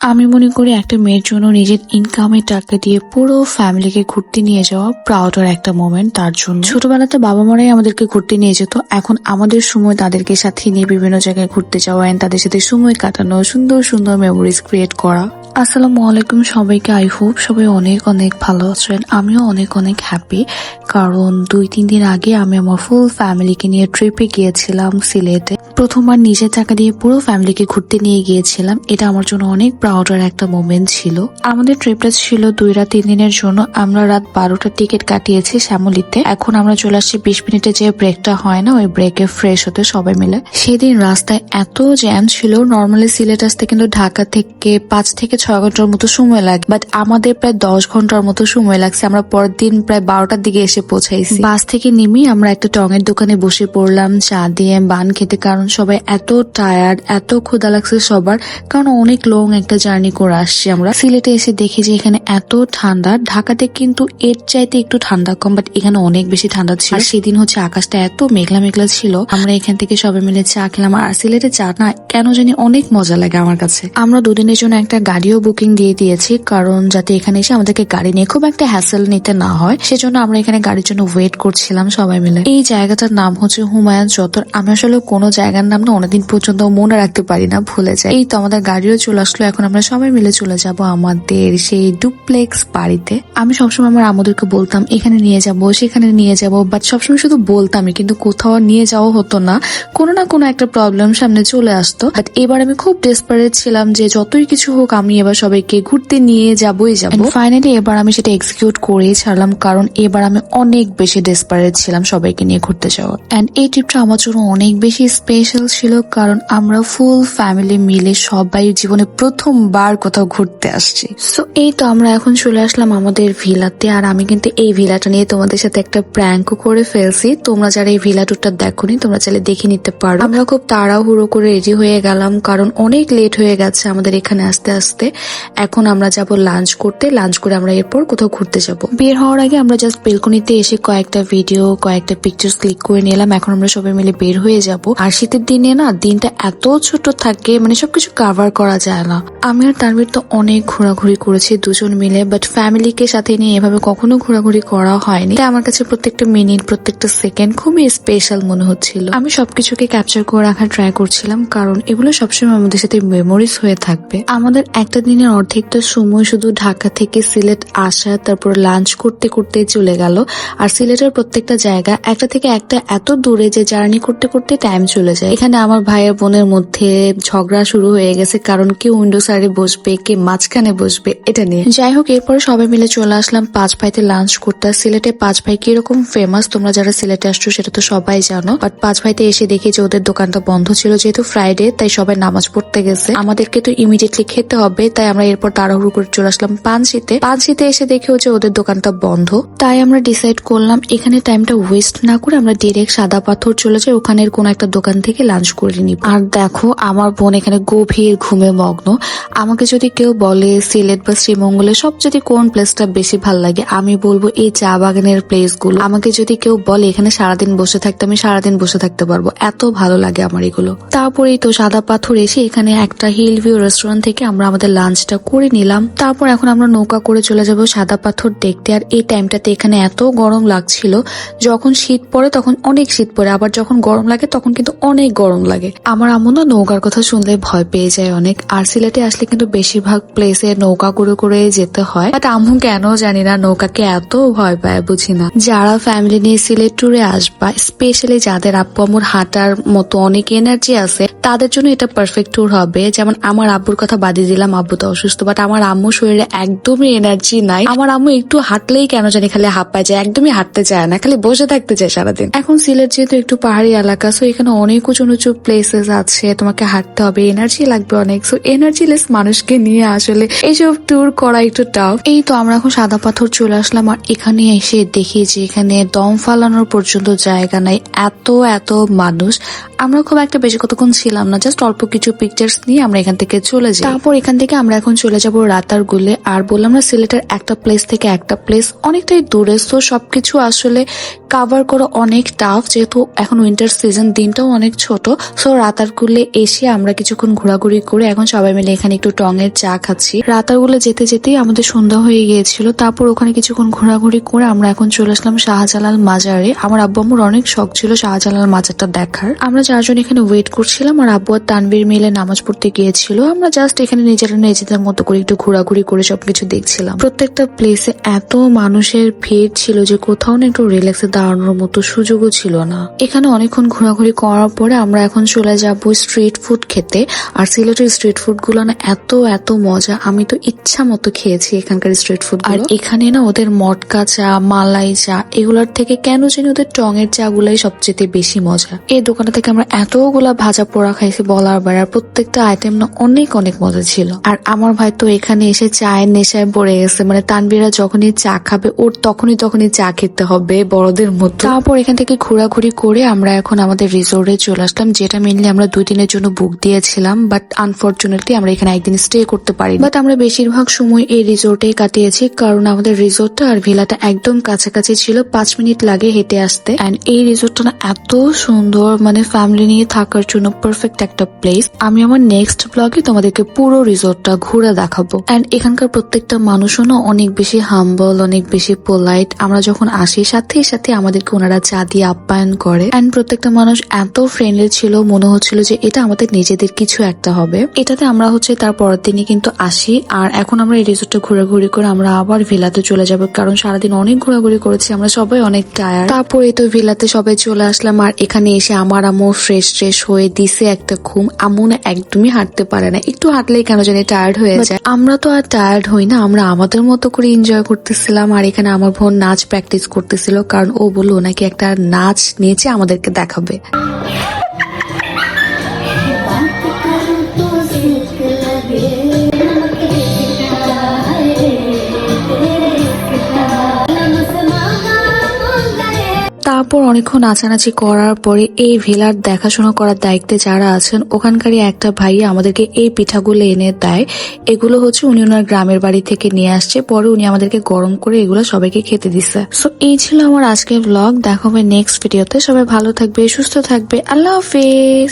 আমি মনে করি একটা মেয়ের জন্য নিজের ইনকামের টাকা দিয়ে পুরো ফ্যামিলিকে ঘুরতে নিয়ে যাওয়া প্রাউডার একটা মোমেন্ট তার জন্য। ছোটবেলাতে বাবা মারাই আমাদেরকে ঘুরতে নিয়ে যেত, এখন আমাদের সময় তাদেরকে সাথে নিয়ে বিভিন্ন জায়গায় ঘুরতে যাওয়া তাদের সাথে সময় কাটানো, সুন্দর সুন্দর মেমোরিজ ক্রিয়েট করা। আসসালামু আলাইকুম সবাইকে আই হোপ সবাই অনেক অনেক ভালো আছেন, আমিও অনেক অনেক হ্যাপি কারণ দুই তিন দিন আগে আমি আমার ফুল ফ্যামিলিকে নিয়ে ট্রিপে গিয়েছিলাম সিলেটে। প্রথমবার নিজের টাকা দিয়ে পুরো ফ্যামিলিকে ঘুরতে নিয়ে গিয়েছিলাম। এটা আমার জন্য অনেক প্রাউডার একটা মোমেন্ট ছিল। আমাদের ট্রিপটা ছিল দুই রাত, তিন দিনের জন্য। আমরা রাত বারোটার টিকিট কাটিয়েছি শ্যামলিতে। এখন আমরা চলে আসছি বিশ মিনিটে যে ব্রেকটা হয় না, ওই ব্রেকে ফ্রেশ হতে সবাই মিলে। সেদিন রাস্তায় এত জ্যাম ছিল নর্মালি সিলেট আসতে কিন্তু ঢাকা থেকে পাঁচ থেকে ছয় ঘণ্টার মতো সময় লাগে। বাট আমাদের প্রায় দশ ঘণ্টার মতো সময় লাগছে। আমরা পরের দিন প্রায় বারোটার দিকে এসে পৌঁছাইছি। বাস থেকে নেমেই আমরা একটা টঙের দোকানে বসে পড়লাম। চা দিয়ে বান খেতে, কারণ সবাই এত টায়ার্ড এত ক্ষুদা লাগছে সবার, কারণ অনেক লং একটা জার্নি করে আসছি আমরা। সিলেটে এসে দেখি যে এখানে এত ঠান্ডা, ঢাকাতে কিন্তু এর চাইতে একটু ঠান্ডা কম বাট এখানে অনেক বেশি ঠান্ডা ছিল। সেদিন হচ্ছে আকাশটা এত মেঘলা মেঘলা ছিল, আমরা এখান থেকে সবাই মিলে চা খেলাম। আর সিলেটে চা না, কেন জানি অনেক মজা লাগে আমার কাছে। আমরা দুদিনের জন্য একটা গাড়িও বুকিং দিয়ে দিয়েছি, কারণ যাতে এখানে এসে আমাদেরকে গাড়ি নিয়ে খুব একটা হ্যাসেল নিতে না হয়, সেজন্য আমরা এখানে গাড়ির জন্য ওয়েট করছিলাম সবাই মিলে। এই জায়গাটার নাম হচ্ছে হুমায়ুন চত্বর। আমি আসলে কোনো জায়গার নাম না অনেকদিন পর্যন্ত মনে রাখতে পারি না, ভুলে যাই। এই তো আমাদের গাড়িও চলে আসলো, এখন আমরা সবাই মিলে চলে যাব আমাদের সেই ডুপ্লেক্স বাড়িতে। আমি সবসময় আমার আমাদেরকে বলতাম, এখানে নিয়ে যাব, সেখানে নিয়ে যাব বাট সবসময় শুধু বলতামই, কিন্তু কোথাও নিয়ে যাওয়া হতো না। কোনো না কোনো একটা প্রবলেম সামনে চলে আসতো। বাট এবার আমি খুব ডেসপারেট ছিলাম যে যতই কিছু হোক, আমি এবার সবাইকে ঘুরতে নিয়ে যাবই যাব। ফাইনালি এবার আমি সেটা এক্সিকিউট করেই ছাড়লাম, কারণ এবার আমি অনেক বেশি ডেসপারেট ছিলাম সবাইকে নিয়ে ঘুরতে যাওয়া এন্ড এই ট্রিপটা আমার জন্য অনেক বেশি স্পেশাল ছিল কারণ আমরা ফুল ফ্যামিলি মিলে সবাই জীবনে প্রথমবার কোথাও ঘুরতে আসছি। সো এই তো আমরা এখন চলে আসলাম আমাদের ভিলাতে আর আমি কিন্তু এই ভিলাটা নিয়ে তোমাদের সাথে একটা প্র্যাঙ্কও করে ফেলছি। তোমরা যারা এই ভিলা টুরটা দেখোনি, তোমরা চাইলে দেখে নিতে পারো। আমরা খুব তাড়াহুড়ো করে রেডি হয়ে গেলাম কারণ অনেক লেট হয়ে গেছে আমাদের এখানে আসতে আসতে। এখন আমরা যাব লাঞ্চ করতে। লাঞ্চ করে আমরা এরপর কোথাও ঘুরতে যাব। বের হওয়ার আগে আমরা জাস্ট বেলকনিতে এসে কয়েকটা ভিডিও কয়েকটা পিকচার ক্লিক করে নিলাম। এখন আমরা সবাই মিলে বের হয়ে যাব। আর শীতের দিনে না দিনটা এত ছোট থাকে মানে সবকিছু কাভার করা যায় না। আমি আর তানভীর তো অনেক ঘোরাঘুরি করেছি দুজন মিলে বাট ফ্যামিলিকে সাথে নিয়ে এভাবে কখনো ঘোরাঘুরি করা হয়নি। তাই আমার কাছে প্রত্যেকটা মিনিট প্রত্যেকটা সেকেন্ড খুবই স্পেশাল মনে হচ্ছিল। আমি সবকিছুকে ক্যাপচার করে রাখার ট্রাই করছিলাম, কারণ এগুলো সবসময় আমাদের সাথে মেমোরিজ হয়ে থাকবে। আমাদের একটা দিনের অর্ধেকটা সময় শুধু ঢাকা থেকে সিলেট আসা, তারপর লাঞ্চ করতে করতে চলে গেল। আর সিলেটের প্রত্যেকটা জায়গা, একটা থেকে একটা এত দূরে যে জার্নি করতে করতে টাইম চলে যায়। এখানে আমার ভাইয়ের বোনের মধ্যে ঝগড়া শুরু হয়ে গেছে, কারণ কে উইন্ডো সাইডে বসবে, কে মাঝখানে বসবে, এটা নিয়ে। যাই হোক, এরপরে সবাই মিলে চলে আসলাম পাঁচ ভাইতে লাঞ্চ করতে। সিলেটে পাঁচ ভাই কীরকম ফেমাস তোমরা যারা সিলেটে আসছো, সেটা তো সবাই জানো। বাট পাঁচ ভাইতে এসে দেখি যে ওদের দোকানটা বন্ধ ছিল, যেহেতু ফ্রাইডে তাই সবাই নামাজ পড়তে গেছে। আমাদেরকে তো ইমিডিয়েটলি খেতে হবে, তাই আমরা এরপর তাড়াহুড়ো করে চলে আসলাম পানসিতে। পানসিতে এসে দেখেও যে ওদের দোকানটা বন্ধ। তাই আমরা ডিসাইড করলাম, এখানে টাইমটা ওয়েস্ট না করে আমরা ডিরেক্ট সাদা পাথর চলে যাই, ওখানের কোন একটা দোকান থেকে লাঞ্চ করে নিব। আর দেখো, আমার বোন এখানে গভীর ঘুমে মগ্ন। আমাকে যদি কেউ বলে সিলেট বা শ্রীমঙ্গলে যদি কোন প্লেসটা বেশি ভালো লাগে, আমি বলব এই চা বাগানের প্লেসগুলো আমাকে যদি কেউ বলে এখানে সারাদিন বসে থাকতে, আমি সারাদিন বসে থাকতে পারব। এত ভালো লাগে আমার এগুলো। তারপরেই তো সাদা পাথর এসে এখানে একটা হিল ভিউ রেস্টুরেন্ট থেকে আমরা আমাদের লাঞ্চটা করে নিলাম। তারপর এখন আমরা নৌকা করে চলে যাব সাদা পাথর দেখতে। আর এই টাইমটাতে এখানে এত গরম লাগছিল, যখন শীত পড়ে তখন অনেক শীত পড়ে, আবার যখন গরম লাগে তখন কিন্তু অনেক গরম লাগে। আমার আম্মু নৌকার কথা শুনলে ভয় পেয়ে যায় অনেক। আর সিলেটে আসলে কিন্তু বেশিরভাগ প্লেসে নৌকা করে করে যেতে হয়। বাট আম্মু কেন জানি না নৌকাকে এত ভয় পায়, বুঝি না। যারা ফ্যামিলি নিয়ে সিলেট ট্যুরে আসবা স্পেশালি যাদের আব্বু আম্মুর হাঁটার মতো অনেক এনার্জি আছে, তাদের জন্য এটা পারফেক্ট ট্যুর হবে। যেমন আমার আব্বুর কথা বাদই দিলাম, আব্বু তো অসুস্থ বাট আমার আম্মু শরীরে একদমই এনার্জি নাই। আমার আম্মু একটু হাঁটলেই কেন জানি খালি হাঁপায় যায়, একদমই হাঁটতে চায় না, খালি বসে থাকতে চায় সারাদিন। এখন সিলেট যেহেতু একটু পাহাড়ি এলাকা সো এখানে অনেক উঁচু উঁচু প্লেসেস আছে, তোমাকে হাঁটতে হবে এনার্জি লাগবে অনেক। সো এনার্জি লেস মানুষকে নিয়ে আসলে এইসব ট্যুর করা একটু টাফ এই তো আমরা এখন সাদা পাথর চলে আসলাম আর এখানে এসে দেখি যে এখানে দম ফালানোর পর্যন্ত জায়গা নাই। এত এত মানুষ। আমরা খুব একটা বেশি কতক্ষণ ছিলাম না জাস্ট অল্প কিছু পিকচার্স নিয়ে আমরা এখান থেকে চলে যাই। তারপর এখান থেকে আমরা এখন চলে যাব রাতার গুলে আর বললাম না, সিলেটের একটা প্লেস থেকে একটা প্লেস অনেকটাই দূরে। তো সবকিছু আসলে কাভার করা অনেক টাফ যেহেতু এখন উইন্টার সিজন দিনটাও অনেক ছোট। সো রাতারগুলে এসে আমরা কিছুক্ষণ ঘোরাঘুরি করে এখন সবাই মিলে এখানে একটু টঙের চা খাচ্ছি। রাতারগুলে যেতে যেতেই আমাদের সন্ধ্যা হয়ে গিয়েছিল। তারপর ওখানে কিছুক্ষণ ঘোরাঘুরি করে আমরা এখন চলে আসলাম শাহজালাল মাজারে। আমার আব্বু আম্মুর অনেক শখ ছিল শাহজালাল মাজারটা দেখার। আমরা চারজন এখানে ওয়েট করছিলাম আর আব্বু আর তানবীর মিলে নামাজ পড়তে গিয়েছিল। আমরা জাস্ট এখানে নিজেরা নিজেদের মতো করে একটু ঘোরাঘুরি করে সবকিছু দেখছিলাম। প্রত্যেকটা প্লেসে এত মানুষের ভিড় ছিল যে কোথাও না একটু রিল্যাক্সে দাঁড়ানোর মতো সুযোগও ছিল না। এখানে অনেকক্ষণ ঘোরাঘুরি করার পরে আমরা এখন চলে যাব স্ট্রিট ফুড খেতে। আর সিলেটের স্ট্রিট ফুডগুলো না এত এত মজা। আমি তো ইচ্ছা মতো খেয়েছি এখানকার স্ট্রিট ফুড আর এখানে না ওদের মটকা চা মালাই চা এগুলোর থেকে কেন জানি ওদের টঙের চা গুলাই সবচেয়ে বেশি মজা। এই দোকানটা থেকে আমরা এতগুলা ভাজা পোড়া খাইছি বলার আর প্রত্যেকটা আইটেম না অনেক অনেক মজা ছিল। আর আমার ভাই তো এখানে এসে চায়ের নেশায় পড়ে গেছে। মানে তানবিরা যখনই চা খাবে ওর তখনই তখনই চা খেতে হবে। বড়দের মতো তারপর এখান থেকে ঘোরাঘুরি করে আমরা এখন আমাদের রিসোর্টে চলে আসলাম, যেটা মেনলি আমরা দুই দিনের জন্য বুক দিয়েছিলাম বাট আনফর্চুনেটলি আমরা এখানে একদিন স্টে করতে পারি বাট আমরা বেশিরভাগ সময় এই রিসোর্টে কাটিয়েছি, কারণ আমাদের রিসোর্টটা আর ভিলাটা একদম কাছাকাছি ছিল, পাঁচ মিনিট লাগে হেঁটে আসতে। অ্যান্ড এই রিসোর্টটা না এত সুন্দর মানে ফ্যামিলি নিয়ে থাকার জন্য পারফেক্ট একটা প্লেস আমি আমার নেক্সট ব্লগে তোমাদেরকে পুরো রিসোর্টটা ঘুরে দেখাবো। অ্যান্ড এখানকার প্রত্যেকটা মানুষও না অনেক বেশি হাম্বল অনেক বেশি পোলাইট আমরা যখন আসি, সাথে সাথে আমাদেরকে ওনারা চা দিয়ে আপ্যায়ন করে। অ্যান্ড প্রত্যেকটা মানুষ এত ফ্রেন্ডলি ছিল মনে হচ্ছিল যে এটা আমাদের নিজেদের কিছু একটা হবে। এটাতে আমরা হচ্ছে তার পরের দিনই কিন্তু আসি। আর এখন আমরা এই রিসোর্টটা ঘোরাঘুরি করে আমরা আবার ভিলাতে চলে যাব কারণ সারাদিন অনেক ঘোরাঘুরি করেছি আমরা সবাই অনেক টায়ার তারপরে তো ভিলাতে সবাই চলে আসলাম আর এখানে এসে আমার আম্মু ফ্রেশ ট্রেশ হয়ে দিছে একটা ঘুম। আম্মু না একদমই হাঁটতে পারে না একটু হাঁটলেই কেন জানি টায়ার্ড হয়ে যায়। আমরা তো আর টায়ার্ড হই না আমরা আমাদের মতো করে এনজয় করতেছিলাম আর এখানে আমার বোন নাচ প্র্যাকটিস করতেছিল কারণ ও বলল নাকি একটা নাচ নেচে আমাদেরকে দেখাবে। তারপর অনেকক্ষণ নাচানাচি করার পরে এই ভিলার দেখাশোনা করার দায়িত্বে যারা আছেন, ওখানকারই একটা ভাইয়া আমাদেরকে এই পিঠাগুলো এনে দেয়। এগুলো হচ্ছে উনি ওনার গ্রামের বাড়ি থেকে নিয়ে আসছে। পরে উনি আমাদেরকে গরম করে এগুলো সবাইকে খেতে দিচ্ছে সো এই ছিল আমার আজকের ব্লগ দেখা হবে নেক্সট ভিডিওতে সবাই ভালো থাকবে, সুস্থ থাকবে। আল্লাহ হাফেজ।